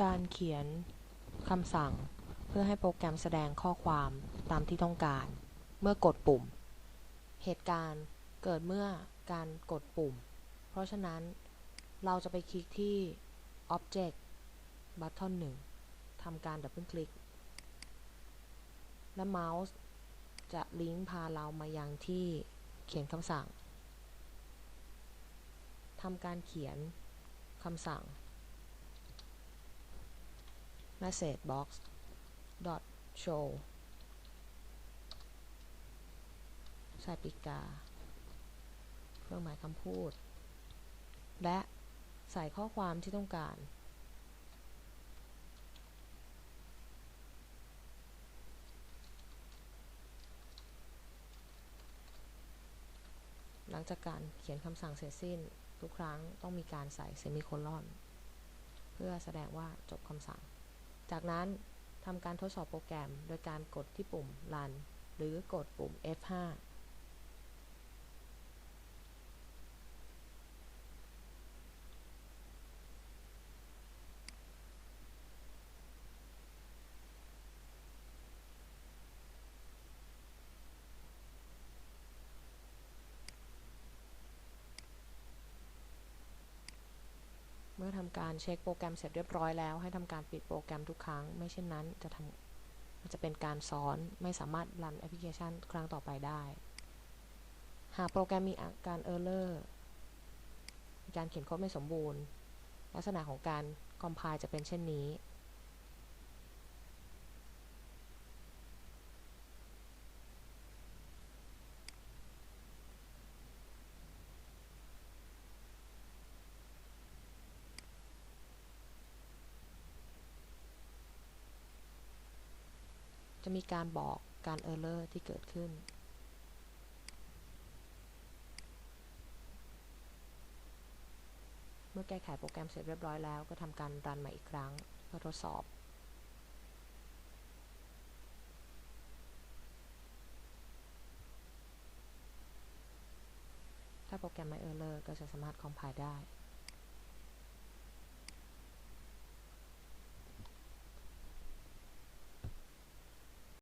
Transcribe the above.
การเขียนคำสั่ง เพื่อให้โปรแกรมแสดงข้อความตามที่ต้องการ เมื่อกดปุ่ม เหตุการณ์เกิดเมื่อการกดปุ่ม เพราะฉะนั้นเราจะไปคลิกที่ Object Button 1ทำการดับเบิลคลิก และเมาส์จะลิงก์พาเรามายังที่เขียนคำสั่งทำการเขียนคำสั่ง message box dot show ใส่ปีกกา เครื่องหมายคำพูด และใส่ข้อความที่ต้องการ หลังจากการเขียนคำสั่งเสร็จสิ้น ทุกครั้งต้องมีการใส่เซมิโคลอน เพื่อแสดงว่าจบคำสั่ง จากนั้นทำการทดสอบโปรแกรมโดยการกดที่ปุ่ม Run หรือกดปุ่ม F5 ทำการเช็คโปรแกรมเสร็จเรียบร้อยแล้ว ให้ทำการปิดโปรแกรมทุกครั้ง ไม่เช่นนั้นจะทำมันจะเป็นการซ้อนไม่สามารถรันแอปพลิเคชันครั้งต่อไปได้ หากโปรแกรมมีอาการเออร์เลอร์การเขียนโค้ดไม่สมบูรณ์ ลักษณะของการคอมไพล์จะเป็นเช่นนี้ จะมีการบอกการ Error ที่เกิดขึ้น เมื่อแก้ไขโปรแกรมเสร็จเรียบร้อยแล้ว ก็ทำการรันใหม่อีกครั้งเพื่อทดสอบถ้าโปรแกรมไม่ Error ก็จะสามารถ compile ได้